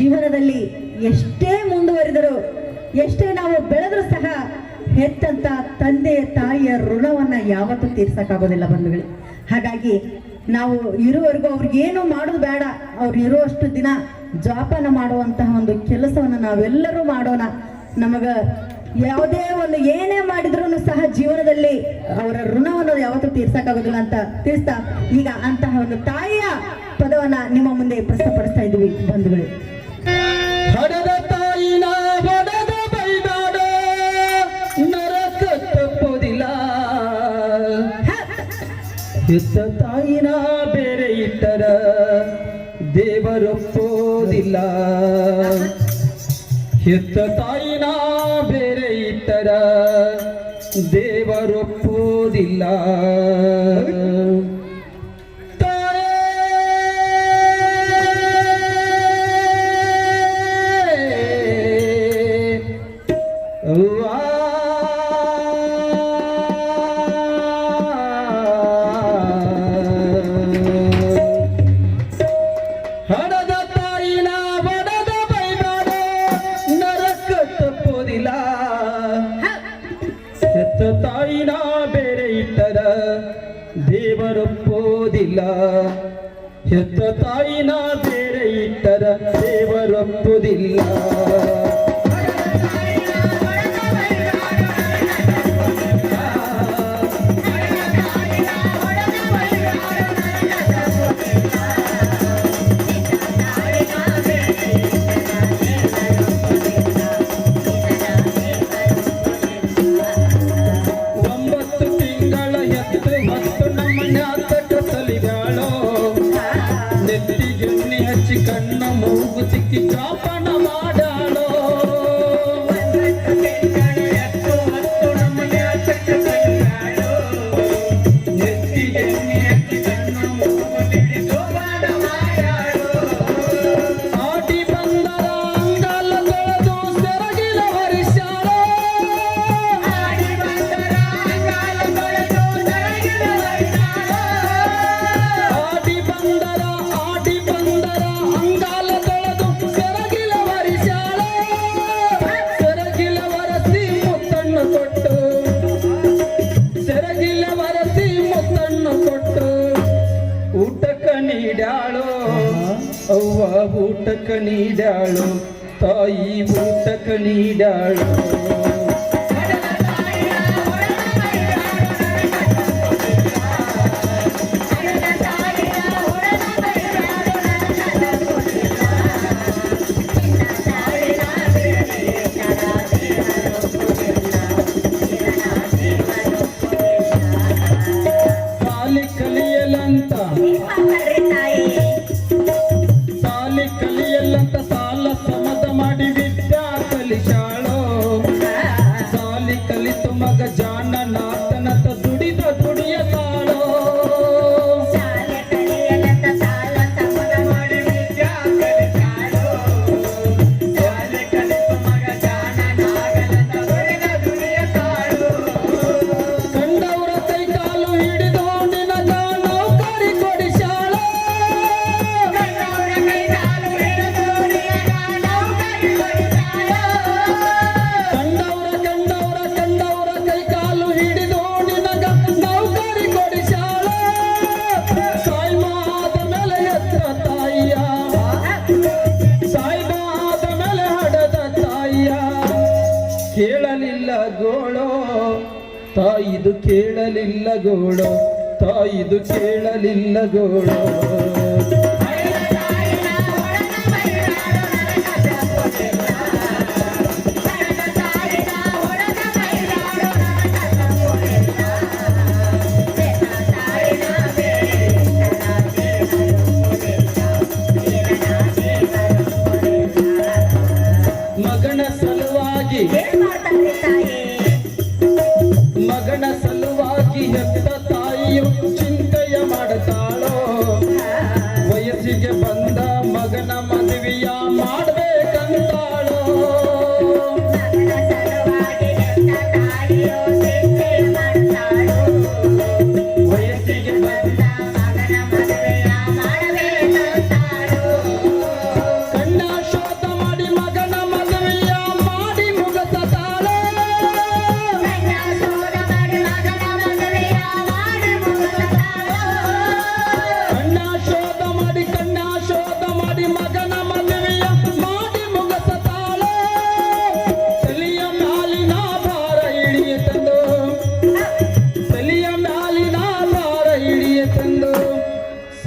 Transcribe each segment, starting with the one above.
ಜೀವನದಲ್ಲಿ ಎಷ್ಟೇ ಮುಂದುವರಿದರೂ, ಎಷ್ಟೇ ನಾವು ಬೆಳೆದರೂ ಸಹ ಹೆತ್ತಂತ ತಂದೆ, ತಾಯಿಯ ಋಣವನ್ನು ಯಾವತ್ತೂ ತೀರ್ಸಕ್ಕಾಗೋದಿಲ್ಲ ಬಂಧುಗಳು. ಹಾಗಾಗಿ ನಾವು ಇರುವವರೆಗೂ ಅವ್ರಿಗೇನು ಮಾಡೋದು ಬೇಡ. ಅವ್ರು ಇರುವಷ್ಟು ದಿನ ಜೋಪಾನ ಮಾಡುವಂತಹ ಒಂದು ಕೆಲಸವನ್ನು ನಾವೆಲ್ಲರೂ ಮಾಡೋಣ. ನಮಗೆ ಯಾವುದೇ ಒಂದು ಏನೇ ಮಾಡಿದ್ರು ಸಹ ಜೀವನದಲ್ಲಿ ಅವರ ಋಣವನ್ನು ಯಾವತ್ತೂ ತೀರ್ಸಕ್ಕಾಗೋದಿಲ್ಲ ಅಂತ ತಿಳಿಸ್ತಾ ಈಗ ಅಂತಹ ಒಂದು ತಾಯಿಯ ಪದವನ್ನ ನಿಮ್ಮ ಮುಂದೆ ಪ್ರಸ್ತುತಪಡಿಸ್ತಾ ಇದ್ವಿ ಬಂಧುಗಳು. ಹೆತ್ತ ತಾಯಿನ ಬೇರೆ ಇಟ್ಟರ ದೇವರೊಪ್ಪೋದಿಲ್ಲ ಹೆತ್ತ ತಾಯಿನ ಬೇರೆ ಇಟ್ಟರ ದೇವರೊಪ್ಪೋದಿಲ್ಲ ದೇವರೊಪ್ಪೋದಿಲ್ಲ ಹೆತ್ತ ತಾಯಿನ બુટકની ડાળો તઈ બુટકની ડાળો. ಕೇಳಲಿಲ್ಲ ಗೋಳೋ. ತಾಯಿದು ಕೇಳಲಿಲ್ಲ ಗೋಳೋ. ತಾಯಿದು ಕೇಳಲಿಲ್ಲ ಗೋಳೋ.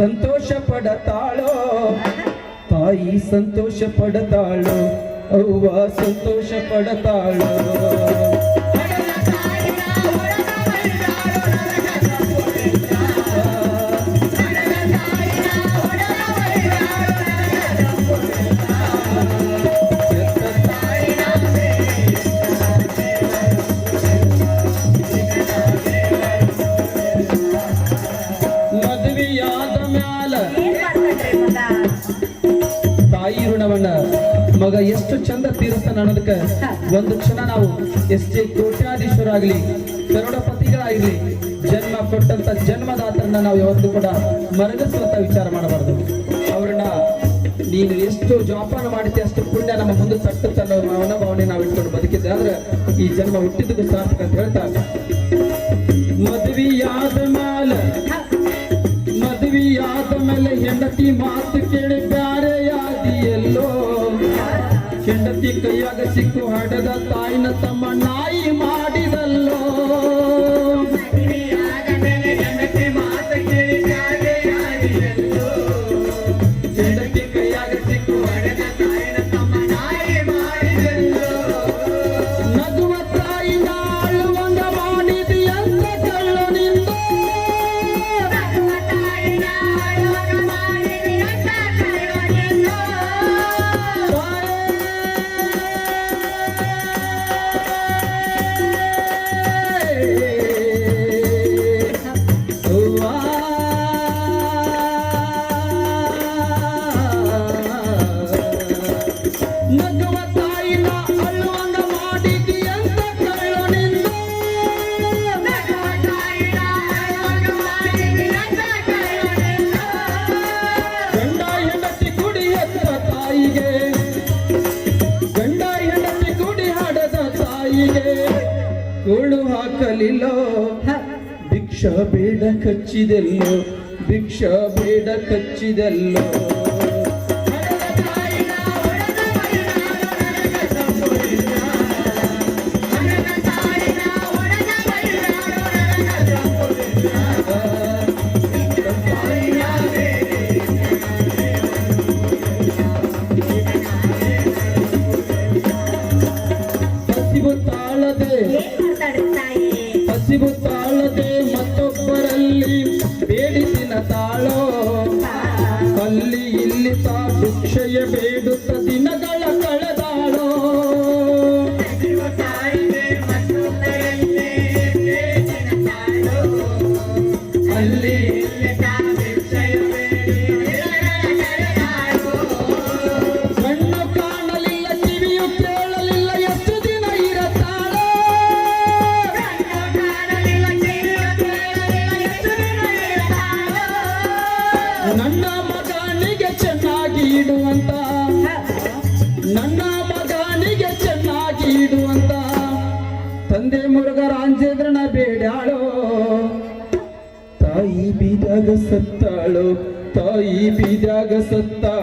ಸಂತೋಷ ಪಡತಾಳೋ ತಾಯಿ ಸಂತೋಷ ಪಡತಾಳೋ ಅವ್ವ ಸಂತೋಷ ಪಡತಾಳೋ ತಾಯಿ ಮಗ ಎಷ್ಟು ಚಂದ ತೀರಿಸ್ತಾನ ಅನ್ನೋದಕ್ಕ ಒಂದು ಕ್ಷಣ ನಾವು ಎಷ್ಟೇ ಕೋಟ್ಯಾಧೀಶ್ವರ ಆಗ್ಲಿ ಕರೋಡಪತಿಗಳಾಗ್ಲಿ ಜನ್ಮ ಕೊಟ್ಟಂತ ಜನ್ಮದಾತರನ್ನ ನಾವು ಯಾವತ್ತೂ ಕೂಡ ಮರಗಿಸುವಂತ ವಿಚಾರ ಮಾಡಬಾರ್ದು. ಅವ್ರನ್ನ ನೀನು ಎಷ್ಟು ಜೋಪಾನ ಮಾಡಿದ್ದೆ, ಅಷ್ಟು ಪುಣ್ಯ ನಮ್ಮ ಮುಂದೆ ತಟ್ಟುತ್ತೆ ಮನೋಭಾವನೆ ನಾವು ಇಟ್ಕೊಂಡು ಬದುಕಿದ್ದೆ. ಆದ್ರೆ ಈ ಜನ್ಮ ಹುಟ್ಟಿದ್ದಕ್ಕೆ ಸಾರ್ಥಕ ಅಂತ ಹೇಳ್ತಾ ಮದುವೆಯಾದ ಮೇಲೆ ಮದುವೆಯಾದ ಮೇಲೆ ಹೆಂಡತಿ ಮಾತು ಸಿಕ್ಕು ಹಡದ ತಾಯಿನ ಕೂಳು ಹಾಕಲಿಲ್ಲೋ. ಭಿಕ್ಷ ಬೇಡ ಕಚ್ಚಿದೆಲ್ಲೋ ಭಿಕ್ಷ ಬೇಡ ಕಚ್ಚಿದೆಲ್ಲೋ. ಬೇಡಿಸಿನ ತಾಳೋ. ಅಲ್ಲಿ ಇಲ್ಲಿ ತಾ ಭಿಕ್ಷೆಯ ಬೇಡುತ್ತ ತಂದೆ ಬೇಡಾಳೋ ತಾಯಿ ಬೀದಾಗ ಸತ್ತಾಳೋ? ತಾಯಿ ಬೀದಾಗ ಸತ್ತಾಳೋ?